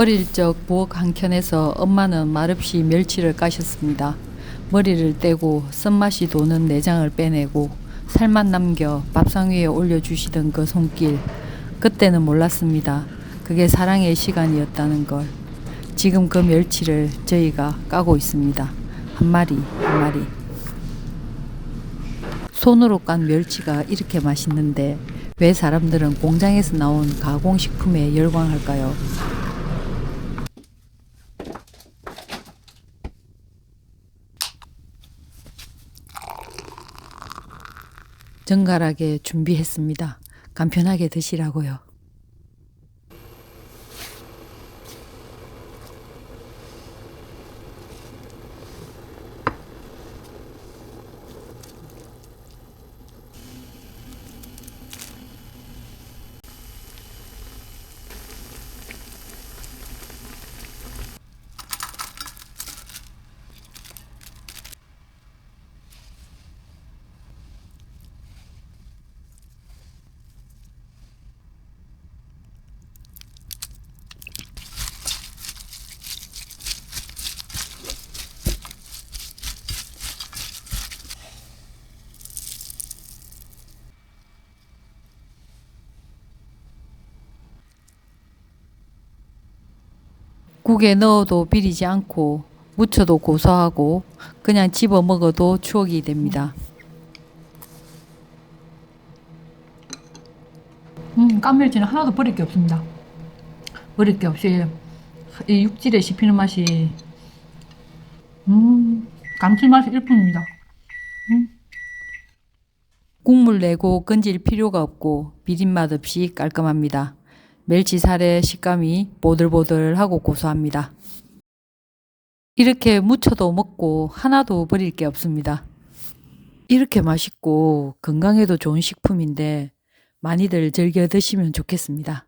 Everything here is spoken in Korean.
어릴 적 부엌 한켠에서 엄마는 말없이 멸치를 까셨습니다. 머리를 떼고 쓴맛이 도는 내장을 빼내고 살만 남겨 밥상 위에 올려주시던 그 손길. 그때는 몰랐습니다. 그게 사랑의 시간이었다는 걸. 지금 그 멸치를 저희가 까고 있습니다. 한 마리, 한 마리. 손으로 깐 멸치가 이렇게 맛있는데 왜 사람들은 공장에서 나온 가공식품에 열광할까요? 정갈하게 준비했습니다. 간편하게 드시라고요. 국에 넣어도 비리지 않고 무쳐도 고소하고 그냥 집어 먹어도 추억이 됩니다. 음, 깐멸치는 하나도 버릴 게 없습니다. 버릴 게 없이 이 육질에 씹히는 맛이 음, 감칠맛이 일품입니다. 국물 내고 건질 필요가 없고 비린맛 없이 깔끔합니다. 멸치살의 식감이 보들보들하고 고소합니다. 이렇게 무쳐도 먹고 하나도 버릴 게 없습니다. 이렇게 맛있고 건강에도 좋은 식품인데 많이들 즐겨 드시면 좋겠습니다.